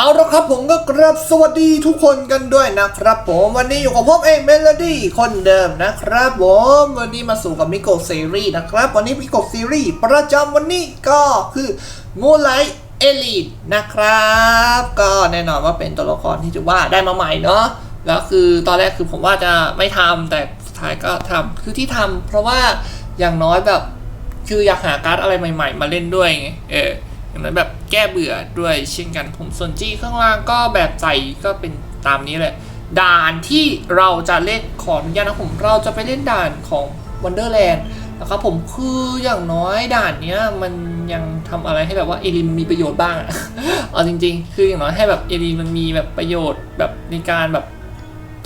เอาละครับผมก็กราบสวัสดีทุกคนกันด้วยนะครับผมวันนี้อยู่กับผมเองเมโลดี้คนเดิมนะครับผมวันนี้มาสู่กับมิโกซีรีส์นะครับ วันนี้มิโกซีรีส์ประจำวันนี้ก็คือมูไลเอลีนนะครับ ก็แน่นอนว่าเป็นตัวละครที่ถือว่าได้มาใหม่เนาะแล้วคือตอนแรกคือผมว่าจะไม่ทำแต่สุดท้ายก็ทำคือที่ทำเพราะว่าอย่างน้อยแบบคืออยากหาการ์ดอะไรใหม่ ๆ มาเล่นด้วยไงเออ อย่างนั้นแบบแก้เบื่อด้วยเช่นกันผมส่วนจี้ข้างล่างก็แบบใส่ก็เป็นตามนี้แหละ ด่านที่เราจะเล่นขออนุญาตนะผมเราจะไปเล่นด่านของ Wonderland นะครับผมคืออย่างน้อยด่านเนี้ยมันยังทำอะไรให้แบบว่าเอลินมีประโยชน์บ้าง เอาจริง ๆ คืออย่างน้อยให้แบบเอลินมันมีแบบประโยชน์แบบในการแบบ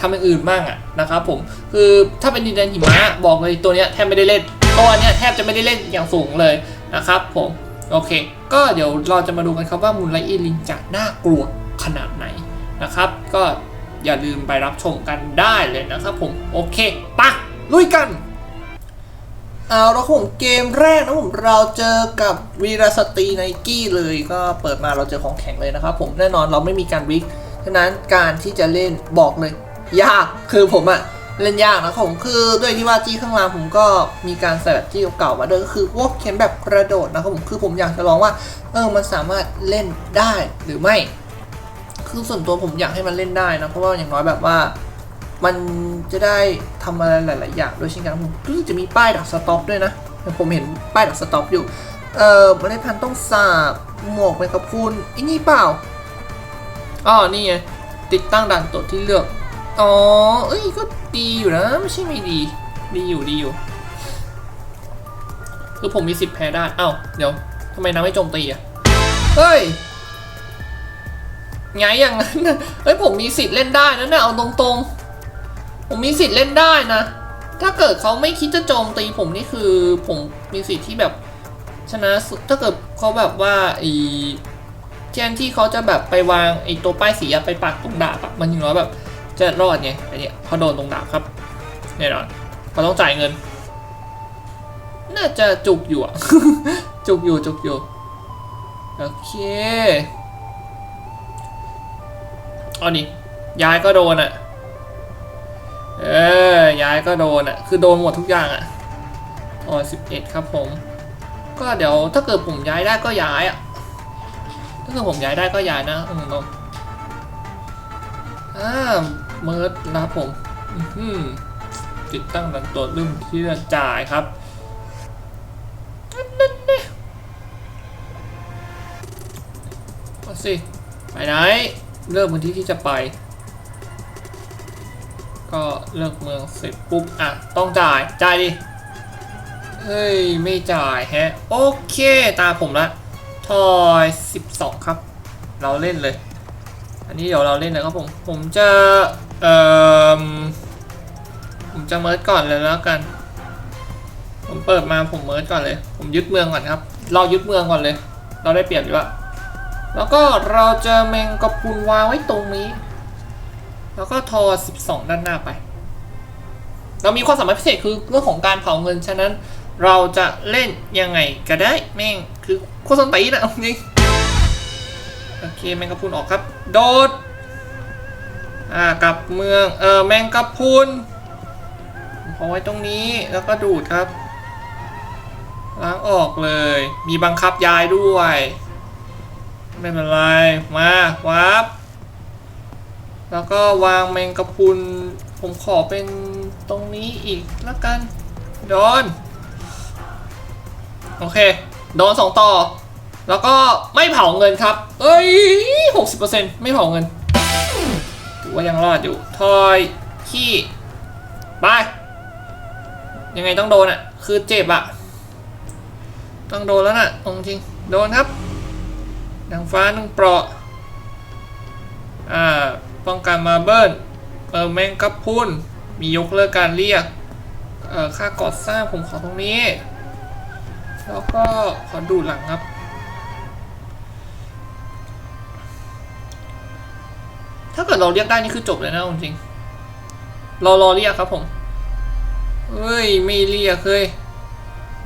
ทำอย่างอื่นบ้างอะนะครับผมคือถ้าเป็นดินแดนหิมะบอกเลยตัวเนี้ยแทบไม่ได้เล่นตัวเนี้ยแทบจะไม่ได้เล่นอย่างสูงเลยนะครับผม โอเค ก็เดี๋ยวเราจะมาดูกันครับว่ามูลไลอีลินจะน่ากลัวขนาดไหนนะครับ ก็อย่าลืมไปรับชมกันได้เลยนะครับผม โอเคปะลุยกันเอาแล้วผมเกมแรกนะผมเราเจอกับวีรสตรีไนกี้เลยก็เปิดมาเราเจอของแข็งเลยนะครับผมแน่นอนเราไม่มีการวิกฉะนั้นการที่จะเล่นบอกเลย ยากคือผมอะ เล่นยากนะผมคือด้วยที่ว่าจี้ข้างล่างผมก็มีการใส่แบบจี้เก่าๆมาด้วยก็คือพวกเข็มแบบกระโดดนะครับผมคือผมอยากจะลองว่าเออมันสามารถเล่นได้หรือไม่ คือส่วนตัวผมอยากให้มันเล่นได้นะเพราะว่าอย่างน้อยแบบว่า มันจะได้ทำอะไรหลาย ๆ อย่างด้วยเช่นกันผมรู้สึกจะมีป้ายดักสต็อปด้วยนะผมเห็นป้ายดักสต็อปอยู่ เอ่อเมล็ดพันธุ์ต้องสาบหมวกเป็นกระพุนอันนี้เปล่าอ๋อนี่ไงติดตั้งด่านตรวจที่เลือก อ๋อ เอ้ย ก็ดีอยู่นะ ไม่ใช่ไม่ดี ดีอยู่ดีอยู่ คือผมมีสิบแพ้ได้เอ้า เดี๋ยวทำไมน้ำไม่โจมตีอะ เฮ้ย ไงอย่างนั้นเฮ้ย ผมมีสิทธิ์เล่นได้นะเนี่ยเอาตรงๆ ผมมีสิทธิ์เล่นได้นะ ถ้าเกิดเขาไม่คิดจะโจมตีผมนี่คือผมมีสิทธิ์ที่แบบชนะสุดถ้าเกิดเขาแบบว่าไอ้แทนที่เขาจะแบบไปวางไอ้ตัวป้ายสีไปปักตรงดาบอะมันอย่างน้อยแบบ จะรอดไงอันเนี้ยเขาโดนตรงดาบครับแน่นอนเขาต้องจ่ายเงิน น่าจะจุกอยู่อะจุกอยู่จุกอยู่โอเคเอาดิย้ายก็โดนอะเออย้ายก็โดนอะคือโดนหมดทุกอย่างอะอ๋อสิบเอ็ดครับผม ก็เดี๋ยวถ้าเกิดผมย้ายได้ก็ย้ายอะถ้าเกิดผมย้ายได้ก็ย้ายนะอืมตรงอ่า เมิร์ดนะครับผมอื้อหือติดตั้งดันตัวรื่อที่จะจ่ายครับนั่นๆเอาสิ ไปไหน เลือกพื้นที่ที่จะไป ก็เลือกเมืองเสร็จปุ๊บ อะ ต้องจ่าย จ่ายดิ เฮ้ย ไม่จ่ายแฮะ โอเค ตาผมละทอย12 ครับ เราเล่นเลย อันนี้เดี๋ยวเราเล่นเลยครับผม ผมจะเอ่อผมจะเมิร์ดก่อนเลยแล้วกัน ผมเปิดมาผมเมิร์ดก่อนเลย ผมยึดเมืองก่อนครับ เรายึดเมืองก่อนเลย เราได้เปรียบอยู่อะแล้วก็เราจะแมงกะพุนวางไว้ตรงนี้ แล้วก็ทอ 12 ด้านหน้าไป เรามีความสามารถพิเศษคือเรื่องของการเผาเงิน ฉะนั้นเราจะเล่นยังไงก็ได้แม่งคือโคตรสนตีนะเอาจริงโอเคแมงกะพุนออกครับ โดด อ่ากับเมืองเออแมงกะพุนพอไว้ตรงนี้แล้วก็ดูดครับ ล้างออกเลย มีบังคับย้ายด้วย ไม่เป็นไร มา วับ แล้วก็วางแมงกะพุน ผมขอเป็นตรงนี้อีกแล้วกัน โดน โอเค โดนสองต่อ แล้วก็ไม่เผาเงินครับ เอ้ยหกสิบเปอร์เซ็นต์ไม่เผาเงิน ว่ายังรอดอยู่ทอยขี้ไปยังไงต้องโดนอะ คือเจ็บอะ ต้องโดนแล้วน่ะตรงจริง โดนครับนางฟ้าหนึ่งเปราะ อ่า ป้องกันมาเบิลเออแมงกะพรุนมียกเลิกการเรียก เออค่าก่อสร้างผมขอตรงนี้ แล้วก็ขอดูดหลังครับ ถ้าเกิดเราเรียกได้นี่คือจบเลยนะจริงเรารอเรียกครับผมเฮ้ยไม่เรียกเฮ้ย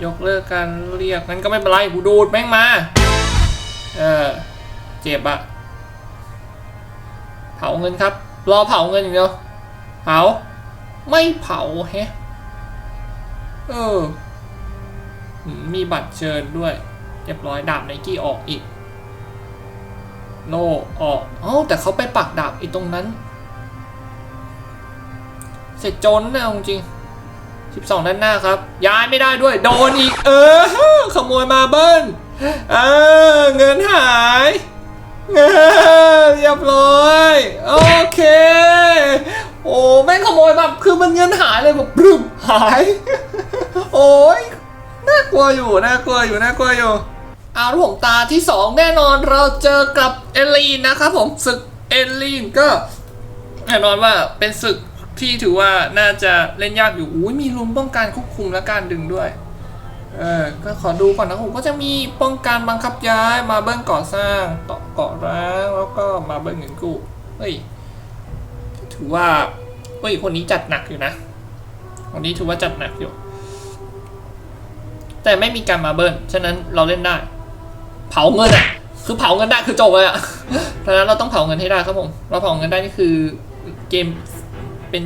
ยกเลิกการเรียกงั้นก็ไม่เป็นไรกูดูดแม่งมา เออเจ็บอะเผาเงินครับ รอเผาเงินอย่างเดียวเผา ไม่เผาแฮะเออมมีบัตรเชิญด้วยเรียบร้อยดาบไนกี้ออกอีก โลออกเอ้าแต่เขาไปปักดาบอีตรงนั้น เสร็จโจนนะจริงสิบสองด้านหน้าครับ ย้ายไม่ได้ด้วย โดนอีก เออ ขโมยมาเบิ้ลเออเงินหายเงินเรียบร้อย โอเค โอ้แม่งขโมยแบบคือมันเงินหายเลยแบบปรึมหาย โอ้ยน่ากลัวอยู่น่ากลัวอยู่น่ากลัวอยู่ อาละผมตาที่สองแน่นอนเราเจอกับเอลีนนะครับผมศึกเอลีนก็แน่นอนว่าเป็นศึกที่ถือว่าน่าจะเล่นยากอยู่อุ้ยมีลุ้นป้องกันควบคุมและการดึงด้วยเออก็ขอดูก่อนนะผมก็จะมีป้องกันบังคับย้ายมาเบิ้ลก่อสร้างต่อเกาะร้างแล้วก็มาเบิ้ลเงินกู้เฮ้ยถือว่าเฮ้ยคนนี้จัดหนักอยู่นะคนนี้ถือว่าจัดหนักอยู่ แต่ไม่มีการมาเบิ้ลฉะนั้นเราเล่นได้ เผาเงินอะคือเผาเงินได้คือจบเลยอะฉะนั้นเราต้องเผาเงินให้ได้ครับผม เราเผาเงินได้นี่คือเกมเป็น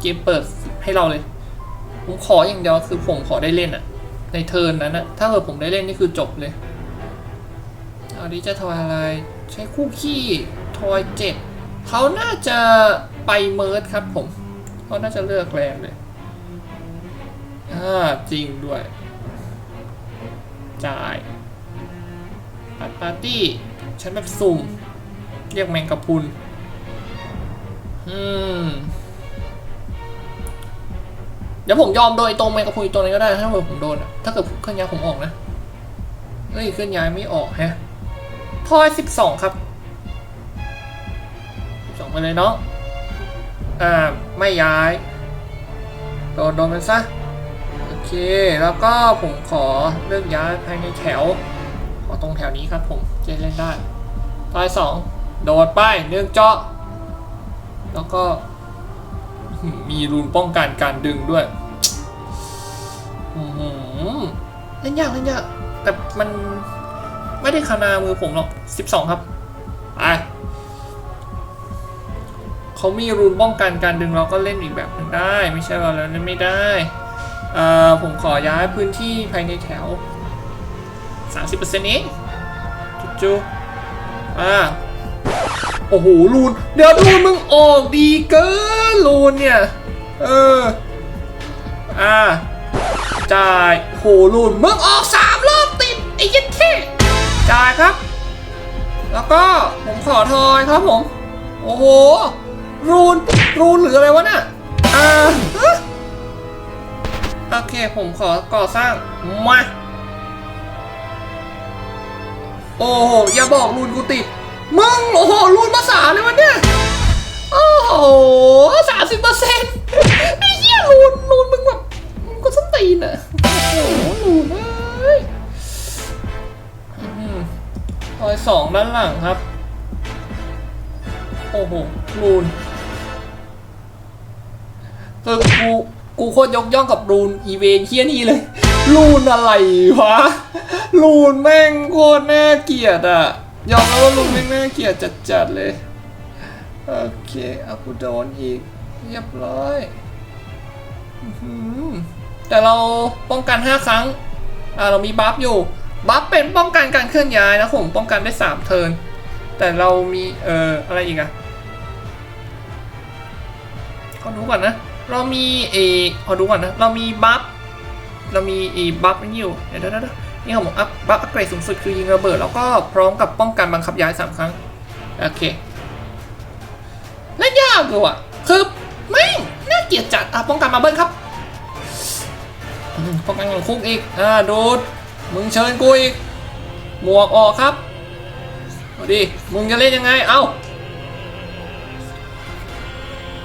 เกมเปิดให้เราเลย ผมขออย่างเดียวคือผมขอได้เล่นอะ ในเทิร์นนั้นอะถ้าเกิดผมได้เล่นนี่คือจบเลยเอาดิจะทอยอะไร ใช้คู่ขี้ทอยเจ็ดเขาน่าจะไปเมิร์ดครับผมเขาน่าจะเลือกแรงเลยอ่าจริงด้วย จ่าย ปัดปาร์ตี้ฉันแบบสุ่ม เรียกแมงกะพรุน อืม เดี๋ยวผมยอมโดนไอ้ตรงแมงกะพรุนตัวนี้ก็ได้ ถ้าเกิดผมโดนถ้าเกิดเคลื่อนย้ายผมออกนะเฮ้ยเคลื่อนย้ายไม่ออกแฮะทอยสิบสองครับสิบสองไปเลยเนาะอ่า ไม่ย้าย โดนโดนมันซะ โอเค แล้วก็ผมขอเลือกย้ายภายในแถว ขอตรงแถวนี้ครับผมจะเล่นได้ตายสองโดดไปเนื่องเจาะ แล้วก็ มีรูนป้องกันการดึงด้วยอื้อหือเล่นยากเล่นยากแต่มันไม่ได้คานามือผมหรอก12ครับไปเขามีรูนป้องกันการดึงเราก็เล่นอีกแบบหนึงได้ ไม่ใช่ว่าเราเล่นไม่ได้เอ่อผมขอย้ายพื้นที่ภายในแถว 30%เองจุ๊จุอ่าโอ้โหลูน เดี๋ยวลูนมึงออกดีเกินลูนเนี่ย เออ อ่าจ่ายโหลูนมึงออกสามรอบติดไอ้ยันเท่จ่ายครับ แล้วก็ผมขอทอยครับผม โอ้โหรูนรูนหรืออะไรวะน่ะอ่าโอเคผมขอก่อสร้างมา โอ้โหอย่าบอกรูนกูติดมึงโอ้โหรูนมาสาเลยวะเนี่ยโอ้โหสามสิบเปอร์เซ็นต์ไอ้เหี้ยรูนรูนมึงแบบมึงก็ส้นตีนอะโอ้โหรูนเอ้ยอืมรอยสองด้านหลังครับ โอ้โหรูนคือกูกูโคตรยกย่องกับรูนอีเวนเคียนี่เลย รูนอะไรวะรูนแม่งโคตรน่าเกลียดอะ ยอมรับว่ารูนแม่งน่าเกลียดจัดๆเลย โอเคอากูโดนอีก เรียบร้อยอื้อหือแต่เราป้องกัน 5 ครั้ง อ่าเรามีบัฟอยู่ บัฟเป็นป้องกันการเคลื่อนย้ายนะผมป้องกันได้ 3 เทิร์น แต่เรามีเอ่ออะไรอีกอะขอดูก่อนนะ เรามีเออขอดูก่อนนะ เรามีบัฟ เรามีอีบัฟนี่อยู่เดี๋ยวเดี๋ยวเดี๋ยวนี่ของผมอัพบัฟอัปเกรดสูงสุดคือยิงระเบิด แล้วก็พร้อมกับป้องกันบังคับย้าย3ครั้ง โอเคเล่นยากเลยว่ะคือไม่น่าเกลียดจัดอะป้องกันมาเบิ้ลครับป้องกันของคุกอีกอ่าดูดมึงเชิญกูอีกหมวกออกครับเอาดิมึงจะเล่นยังไง เอา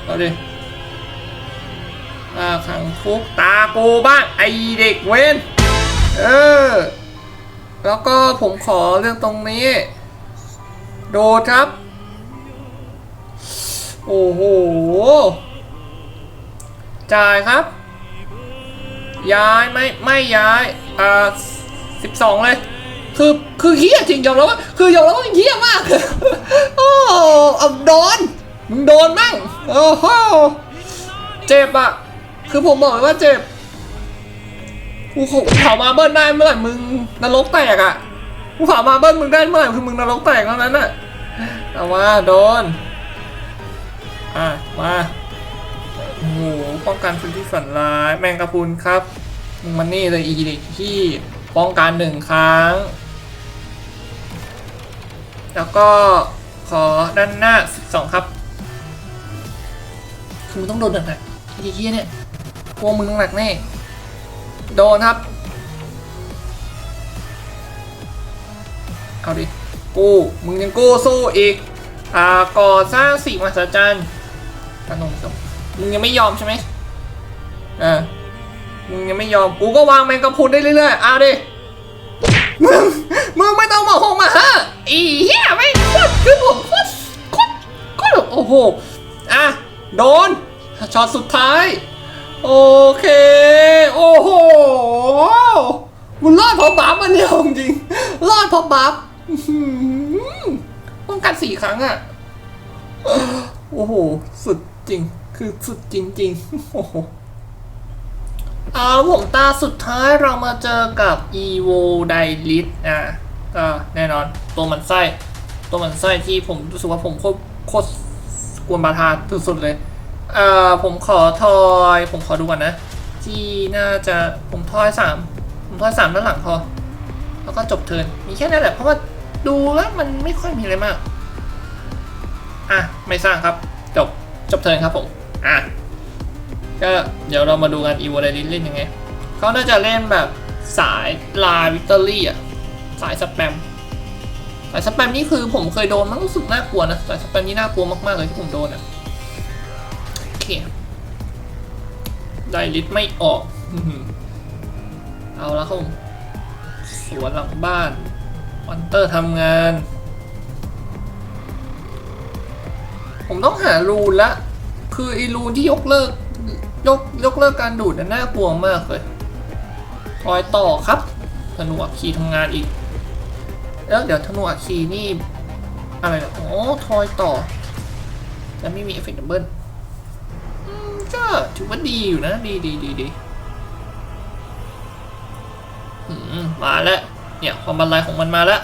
เอาดิ ขังคุกตากูบ้างไอเด็กเว้น เออ แล้วก็ผมขอเรื่องตรงนี้ โดดครับ โอ้โห จ่ายครับ ย้ายไม่ไม่ย้าย อ่าสิบสองเลยคือคือเฮี้ยจริงยอมรับว่าคือยอมรับว่าเฮี้ยมากโอ้เอาโดนมึงโอ้โหเจ็บอะ คือผมบอกเลยว่าเจ็บ กูเผามาเบิ้ลได้เมื่อไหร่มึงนรกแตกอะกูเผามาเบิ้ลมึงได้เมื่อไหร่คือมึงนรกแตกเท่านั้นอะเอามาโดน อะ มาโอ้โหป้องกันพื้นที่ฝันร้าย แมงกะพรุนครับมึงมันนี่เลยอีเด็กที่ป้องกันหนึ่งครั้ง แล้วก็ขอด้านหน้า 12 ครับ คือมึงต้องโดนหนักๆไอ้เหี้ยเนี่ย วมึงหนักแน่ โดนครับ เอาดิ กู มึงยังกู้สู้อีก อ่า ก่อสร้างสิ่งมหัศจรรย์ขนมกับมึงยังไม่ยอมใช่ไหมเออ มึงยังไม่ยอม กูก็วางแมงกะพุนได้เรื่อยๆ เอาดิ มึง มึงไม่ต้องมาหงมาฮะอีเหี้ยไม่โคตรคือผมโคตรโคตรโคตรโอ้โห อะ โดนช็อตสุดท้าย โอเค โอ้โหมึงรอดเพราะบัฟมันเนี่ยจริง รอดเพราะบัฟอื้อหือป้องกันสี่ครั้งอะ โอ้โห สุดจริง คือสุดจริงๆโอ้โหเอาผมตาสุดท้ายเรามาเจอกับ evo d i l i t อะก็แน่นอน ตัวมันไส้ ตัวมันไส้ที่ผมรู้สึกว่าผมโคตรโคตรกวนบาทาสุดๆเลย เอ่อผมขอทอย ผมขอดูก่อนนะที่น่าจะผมทอยสามผมทอยสามด้านหลังพอ แล้วก็จบเทินมีแค่นั้นแหละเพราะว่าดูแล้วมันไม่ค่อยมีอะไรมาก อะ ไม่สร้างครับ จบ จบเทินครับผม อะ ก็เดี๋ยวเรามาดูกันอีวอลเลนเล่นยังไงเขาน่าจะเล่นแบบสายลาวิกตอรี่อะ สายสแปม สายสแปมนี่คือผมเคยโดนมันรู้สึกน่ากลัวนะ สายสแปมนี่น่ากลัวมากๆเลยที่ผมโดนอะ เคได้ลิสต์ไม่ออก เอาละครับสวนหลังบ้านวันเตอร์ทำงาน ผมต้องหารูนละ คือไอีรูนที่ยกเลิก ยกยกเลิกการดูดน่ะน่ากลัวมากเลยทอยต่อครับ ธนูอัคคีทำงานอีก แล้วเดี๋ยวธนูอัคคีนี่ อะไรนะโอ๋อทอยต่อ จะไม่มีเอฟเฟกต์ดับเบิล ก็ถือว่าดีอยู่นะ ดีดีดีดีมมาแล้ว เนี่ย ความบันไลของมันมาแล้ว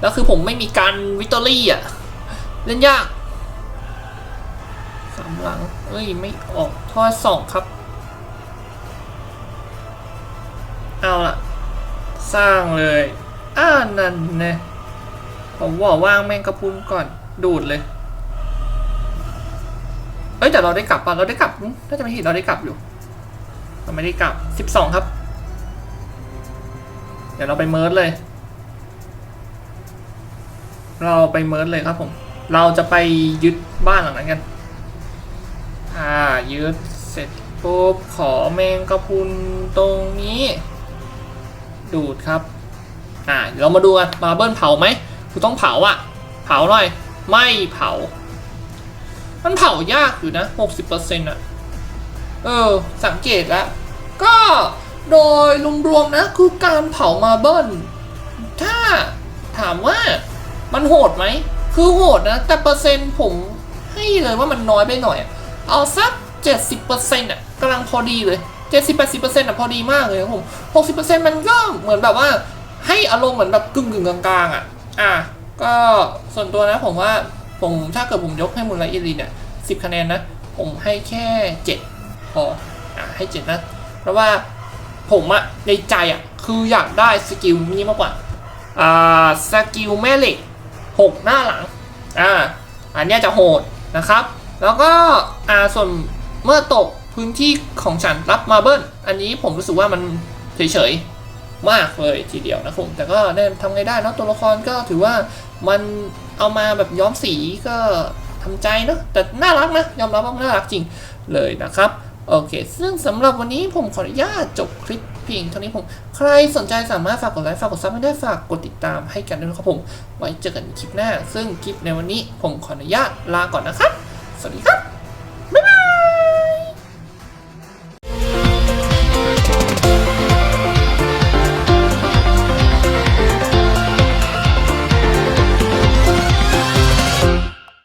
แล้วคือผมไม่มีการวิตตอรี่อะ เล่นยากสามหลัง เอ้ย ไม่ออกทอดสองครับ เอาล่ะ สร้างเลย อ่านั่นแนะผมว่าว่างแมงกระพรุนก่อน ดูดเลย เอ้ยแต่เราได้กลับป่ะเราได้กลับหึถ้าจะไม่ผิดเราได้กลับอยู่ เราไม่ได้กลับสิบสองครับ เดี๋ยวเราไปเมิร์ดเลย เราไปเมิร์ดเลยครับผม เราจะไปยึดบ้านหลังนั้นกัน อ่ายึดเสร็จปุ๊บขอแมงกระพุนตรงนี้ ดูดครับ อ่าเดี๋ยวเรามาดูกันมาเบิ้ลเผาไหมกูต้องเผาอะเผาหน่อย ไม่เผา มันเผายากอยู่นะ60%อร์เซ็นะเออ สังเกตแล้วก็โดยรวมๆนะ คือการเผามาเบิลถ้าถามว่ามันโหดไหม คือโหดนะ แต่เปอร์เซ็นต์ผมให้เลยว่ามันน้อยไปหน่อย เอาสัก 70%อะกำลังพอดีเลย 70-80%อะพอดีมากเลยครับผม 60%มันก็เหมือนแบบว่า ให้อารมณ์เหมือนแบบกึ่งกึ่งๆกลางๆอะ อะ ก็ส่วนตัวนะผมว่า ผมถ้าเกิดผมยกให้มูลไลเอลีเนี่ย10คะแนนนะ ผมให้แค่7พออะให้7นะ เพราะว่าผมอะในใจอะคืออยากได้สกิลนี้มากกว่าอ่าสกิลแม่เหล็ก6หน้าหลังอ่าอันนี้จะโหดนะครับ แล้วก็อ่าส่วนเมื่อตกพื้นที่ของฉันรับมาเบิ้ลอันนี้ผมรู้สึกว่ามันเฉยๆมากเลยทีเดียวนะผมแต่ก็ได้ทำไงได้นะตัวละครก็ถือว่ามัน เอามาแบบย้อมสีก็ทำใจเนาะแต่น่ารักนะยอมรับว่าน่ารักจริงเลยนะครับโอเค ซึ่งสำหรับวันนี้ผมขออนุญาตจบคลิปเพียงเท่านี้ผม ใครสนใจสามารถฝากกดไลค์ฝากกดซับไม่ได้ฝากกดติดตามให้กันด้วยนะครับผม ไว้เจอกันคลิปหน้า ซึ่งคลิปในวันนี้ผมขออนุญาตลาก่อนนะครับ สวัสดีครับ